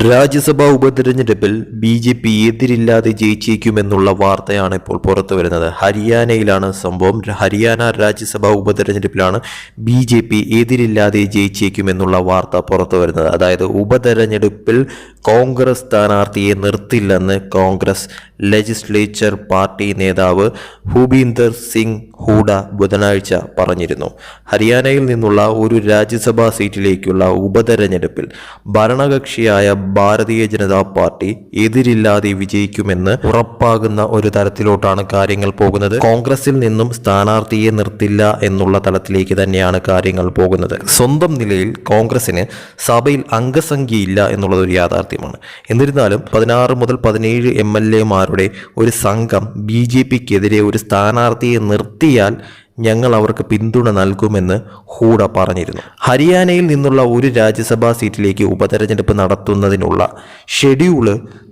രാജ്യസഭാ ഉപതെരഞ്ഞെടുപ്പിൽ B J P എതിരില്ലാതെ ജയിച്ചേക്കുമെന്നുള്ള വാർത്തയാണ് ഇപ്പോൾ പുറത്തു വരുന്നത്. ഹരിയാനയിലാണ് സംഭവം. ഹരിയാന രാജ്യസഭാ ഉപതെരഞ്ഞെടുപ്പിലാണ് ബി ജെ പി എതിരില്ലാതെ ജയിച്ചേക്കുമെന്നുള്ള വാർത്ത പുറത്തു വരുന്നത്. അതായത് ഉപതെരഞ്ഞെടുപ്പിൽ കോൺഗ്രസ് സ്ഥാനാർത്ഥിയെ നിർത്തില്ലെന്ന് കോൺഗ്രസ് ലെജിസ്ലേച്ചർ പാർട്ടി നേതാവ് ഭൂപീന്ദർ സിംഗ് ഹൂഡ ബുധനാഴ്ച പറഞ്ഞിരുന്നു. ഹരിയാനയിൽ നിന്നുള്ള ഒരു രാജ്യസഭാ സീറ്റിലേക്കുള്ള ഉപതെരഞ്ഞെടുപ്പിൽ ഭരണകക്ഷിയായ ഭാരതീയ ജനതാ പാർട്ടി എതിരില്ലാതെ വിജയിക്കുമെന്ന് ഉറപ്പാകുന്ന ഒരു തരത്തിലോട്ടാണ് കാര്യങ്ങൾ പോകുന്നത്. കോൺഗ്രസിൽ നിന്നും സ്ഥാനാർത്ഥിയെ നിർത്തില്ല എന്നുള്ള തലത്തിലേക്ക് തന്നെയാണ് കാര്യങ്ങൾ പോകുന്നത്. സ്വന്തം നിലയിൽ കോൺഗ്രസിന് സഭയിൽ അംഗസംഖ്യയില്ല എന്നുള്ളത് ഒരു യാഥാർത്ഥ്യമാണ്. എന്നിരുന്നാലും പതിനാറ് മുതൽ പതിനേഴ് എം എൽ എമാരുടെ ഒരു സംഘം ബി ജെ പിക്കെതിരെ ഒരു സ്ഥാനാർത്ഥിയെ നിർത്തിയാൽ ഞങ്ങൾ അവർക്ക് പിന്തുണ നൽകുമെന്ന് ഹൂഡ പറഞ്ഞിരുന്നു. ഹരിയാനയിൽ നിന്നുള്ള ഒരു രാജ്യസഭാ സീറ്റിലേക്ക് ഉപതെരഞ്ഞെടുപ്പ് നടത്തുന്നതിനുള്ള ഷെഡ്യൂൾ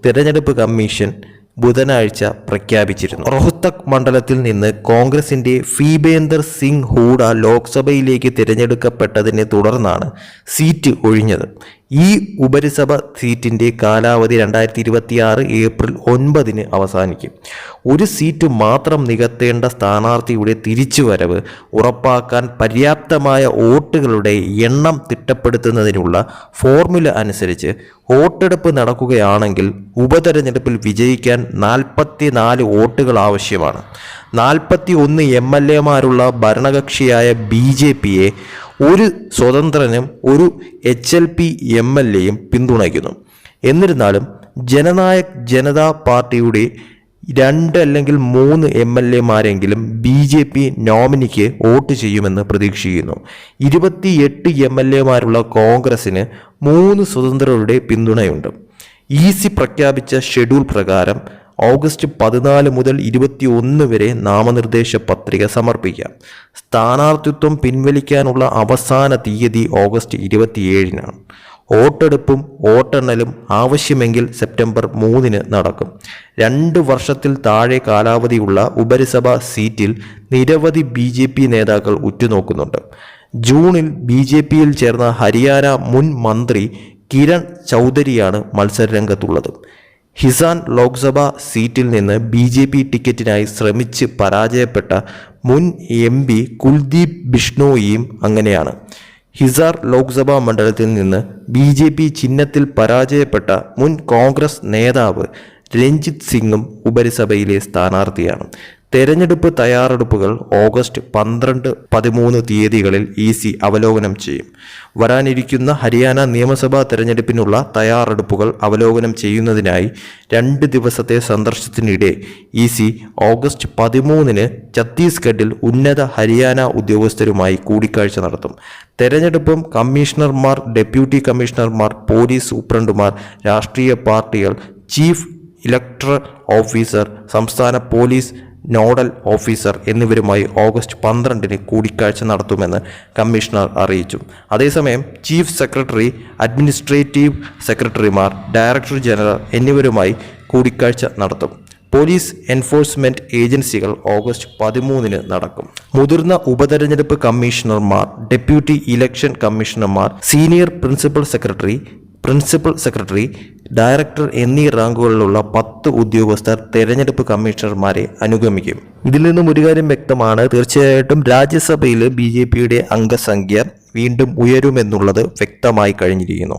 തിരഞ്ഞെടുപ്പ് കമ്മീഷൻ ബുധനാഴ്ച പ്രഖ്യാപിച്ചിരുന്നു. റോഹ്തക് മണ്ഡലത്തിൽ നിന്ന് കോൺഗ്രസിന്റെ ഫീബേന്ദർ സിംഗ് ഹൂഡ ലോക്സഭയിലേക്ക് തിരഞ്ഞെടുക്കപ്പെട്ടതിനെ തുടർന്നാണ് സീറ്റ് ഒഴിഞ്ഞത്. ഈ ഉപരിസഭ സീറ്റിന്റെ കാലാവധി രണ്ടായിരത്തി ഇരുപത്തിയാറ് ഏപ്രിൽ ഒൻപതിന് അവസാനിക്കും. ഒരു സീറ്റ് മാത്രം നികത്തേണ്ട സ്ഥാനാർത്ഥിയുടെ തിരിച്ചുവരവ് ഉറപ്പാക്കാൻ പര്യാപ്തമായ വോട്ടുകളുടെ എണ്ണം തിട്ടപ്പെടുത്തുന്നതിനുള്ള ഫോർമുല അനുസരിച്ച് വോട്ടെടുപ്പ് നടക്കുകയാണെങ്കിൽ ഉപതെരഞ്ഞെടുപ്പിൽ വിജയിക്കാൻ നാൽപ്പത്തി നാല് വോട്ടുകൾ ആവശ്യമാണ്. നാൽപ്പത്തി ഒന്ന് എം എൽ എമാരുള്ള ഭരണകക്ഷിയായ ബി ജെ പിയെ ഒരു സ്വതന്ത്രനും ഒരു H L P M L എയും പിന്തുണയ്ക്കുന്നു. എന്നിരുന്നാലും ജനനായക് ജനതാ പാർട്ടിയുടെ രണ്ട് അല്ലെങ്കിൽ മൂന്ന് എം എൽ എമാരെങ്കിലും ബി ജെ പി നോമിനിക്ക് വോട്ട് ചെയ്യുമെന്ന് പ്രതീക്ഷിക്കുന്നു. ഇരുപത്തിയെട്ട് എം എൽ എമാരുള്ള കോൺഗ്രസിന് മൂന്ന് സ്വതന്ത്രരുടെ പിന്തുണയുണ്ട്. ഇ സി പ്രഖ്യാപിച്ച ഷെഡ്യൂൾ പ്രകാരം ഓഗസ്റ്റ് പതിനാല് മുതൽ ഇരുപത്തി ഒന്ന് വരെ നാമനിർദ്ദേശ പത്രിക സമർപ്പിക്കാം. സ്ഥാനാർത്ഥിത്വം പിൻവലിക്കാനുള്ള അവസാന തീയതി ഓഗസ്റ്റ് ഇരുപത്തിയേഴിനാണ്. വോട്ടെടുപ്പും വോട്ടെണ്ണലും ആവശ്യമെങ്കിൽ സെപ്റ്റംബർ മൂന്നിന് നടക്കും. രണ്ട് വർഷത്തിൽ താഴെ കാലാവധിയുള്ള ഉപരിസഭ സീറ്റിൽ നിരവധി ബി ജെ പി നേതാക്കൾ ഉറ്റുനോക്കുന്നുണ്ട്. ജൂണിൽ ബി ജെ പിയിൽ ചേർന്ന ഹരിയാന മുൻ മന്ത്രി കിരൺ ചൗധരിയാണ് മത്സരരംഗത്തുള്ളത്. ഹിസാൻ ലോക്സഭാ സീറ്റിൽ നിന്ന് ബി ജെ പി ടിക്കറ്റിനായി ശ്രമിച്ച് പരാജയപ്പെട്ട മുൻ എം പി കുൽദീപ് ബിഷ്ണോയിയും അങ്ങനെയാണ്. ഹിസാർ ലോക്സഭാ മണ്ഡലത്തിൽ നിന്ന് ബി ജെ പി ചിഹ്നത്തിൽ പരാജയപ്പെട്ട മുൻ കോൺഗ്രസ് നേതാവ് രഞ്ജിത് സിംഗും ഉപരിസഭയിലെ സ്ഥാനാർത്ഥിയാണ്. തെരഞ്ഞെടുപ്പ് തയ്യാറെടുപ്പുകൾ ഓഗസ്റ്റ് പന്ത്രണ്ട് പതിമൂന്ന് തീയതികളിൽ ഇ സി അവലോകനം ചെയ്യും. വരാനിരിക്കുന്ന ഹരിയാന നിയമസഭാ തെരഞ്ഞെടുപ്പിനുള്ള തയ്യാറെടുപ്പുകൾ അവലോകനം ചെയ്യുന്നതിനായി രണ്ട് ദിവസത്തെ സന്ദർശനത്തിനിടെ ഇ സി ഓഗസ്റ്റ് പതിമൂന്നിന് ഛത്തീസ്ഗഡിൽ ഉന്നത ഹരിയാന ഉദ്യോഗസ്ഥരുമായി കൂടിക്കാഴ്ച നടത്തും. തെരഞ്ഞെടുപ്പും കമ്മീഷണർമാർ ഡെപ്യൂട്ടി കമ്മീഷണർമാർ പോലീസ് സൂപ്രണ്ടുമാർ രാഷ്ട്രീയ പാർട്ടികൾ ചീഫ് ഇലക്ട്രൽ ഓഫീസർ സംസ്ഥാന പോലീസ് നോഡൽ ഓഫീസർ എന്നിവരുമായി ഓഗസ്റ്റ് പന്ത്രണ്ടിന് കൂടിക്കാഴ്ച നടത്തുമെന്ന് കമ്മീഷണർ അറിയിച്ചു. അതേസമയം ചീഫ് സെക്രട്ടറി അഡ്മിനിസ്ട്രേറ്റീവ് സെക്രട്ടറിമാർ ഡയറക്ടർ ജനറൽ എന്നിവരുമായി കൂടിക്കാഴ്ച നടത്തും. പോലീസ് എൻഫോഴ്സ്മെന്റ് ഏജൻസികൾ ഓഗസ്റ്റ് പതിമൂന്നിന് നടക്കും. മുതിർന്ന ഉപതെരഞ്ഞെടുപ്പ് കമ്മീഷണർമാർ deputy election കമ്മീഷണർമാർ senior principal secretary principal secretary director എന്നീ റാങ്കുകളിലുള്ള പത്ത് ഉദ്യോഗസ്ഥർ തെരഞ്ഞെടുപ്പ് കമ്മീഷണർമാരെ അനുഗമിക്കും. ഇതിൽ നിന്നും ഒരു കാര്യം വ്യക്തമാണ്. തീർച്ചയായിട്ടും രാജ്യസഭയിൽ ബി ജെ പിയുടെ അംഗസംഖ്യ വീണ്ടും ഉയരുമെന്നുള്ളത് വ്യക്തമായി കഴിഞ്ഞിരിക്കുന്നു.